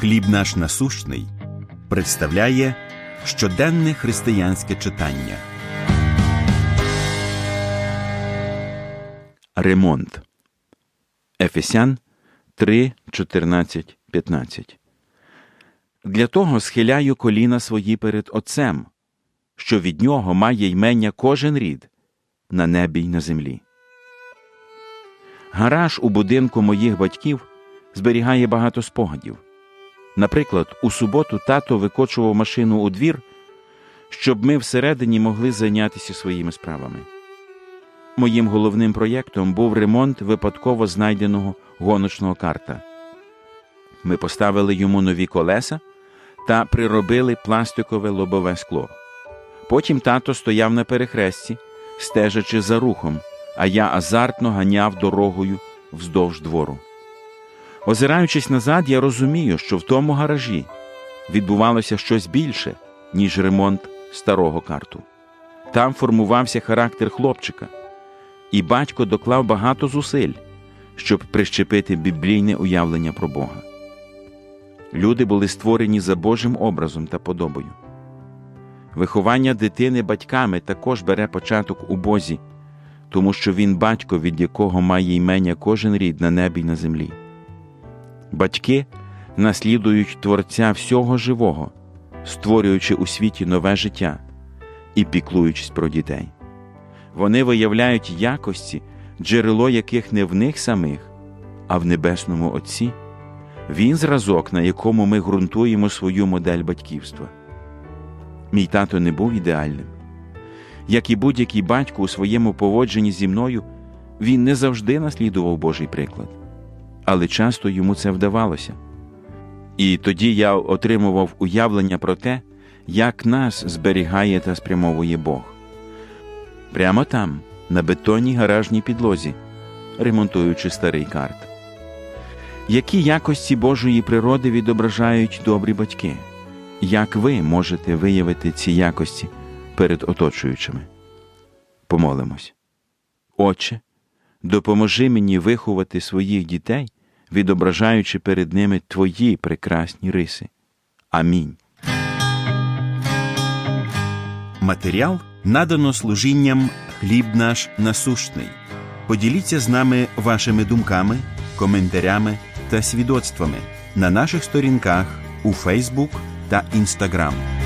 Хліб наш насущний представляє щоденне християнське читання. Ремонт. Ефесян 3, 14, 15. Для того схиляю коліна свої перед Отцем, що від нього має ймення кожен рід на небі й на землі. Гараж у будинку моїх батьків зберігає багато спогадів. Наприклад, у суботу тато викочував машину у двір, щоб ми всередині могли зайнятися своїми справами. Моїм головним проєктом був ремонт випадково знайденого гоночного карта. Ми поставили йому нові колеса та приробили пластикове лобове скло. Потім тато стояв на перехресті, стежачи за рухом, а я азартно ганяв дорогою вздовж двору. Озираючись назад, я розумію, що в тому гаражі відбувалося щось більше, ніж ремонт старого карту. Там формувався характер хлопчика, і батько доклав багато зусиль, щоб прищепити біблійне уявлення про Бога. Люди були створені за Божим образом та подобою. Виховання дитини батьками також бере початок у Бозі, тому що він батько, від якого має ймення кожен рід на небі й на землі. Батьки наслідують Творця всього живого, створюючи у світі нове життя і піклуючись про дітей. Вони виявляють якості, джерело яких не в них самих, а в Небесному Отці. Він зразок, на якому ми ґрунтуємо свою модель батьківства. Мій тато не був ідеальним. Як і будь-який батько у своєму поводженні зі мною, він не завжди наслідував Божий приклад, але часто йому це вдавалося. І тоді я отримував уявлення про те, як нас зберігає та спрямовує Бог. Прямо там, на бетонній гаражній підлозі, ремонтуючи старий карт. Які якості Божої природи відображають добрі батьки? Як ви можете виявити ці якості перед оточуючими? Помолимось. Отче, допоможи мені виховати своїх дітей, відображаючи перед ними Твої прекрасні риси. Амінь. Матеріал надано служінням Хліб наш насущний. Поділіться з нами вашими думками, коментарями та свідоцтвами на наших сторінках у Фейсбук та Інстаграм.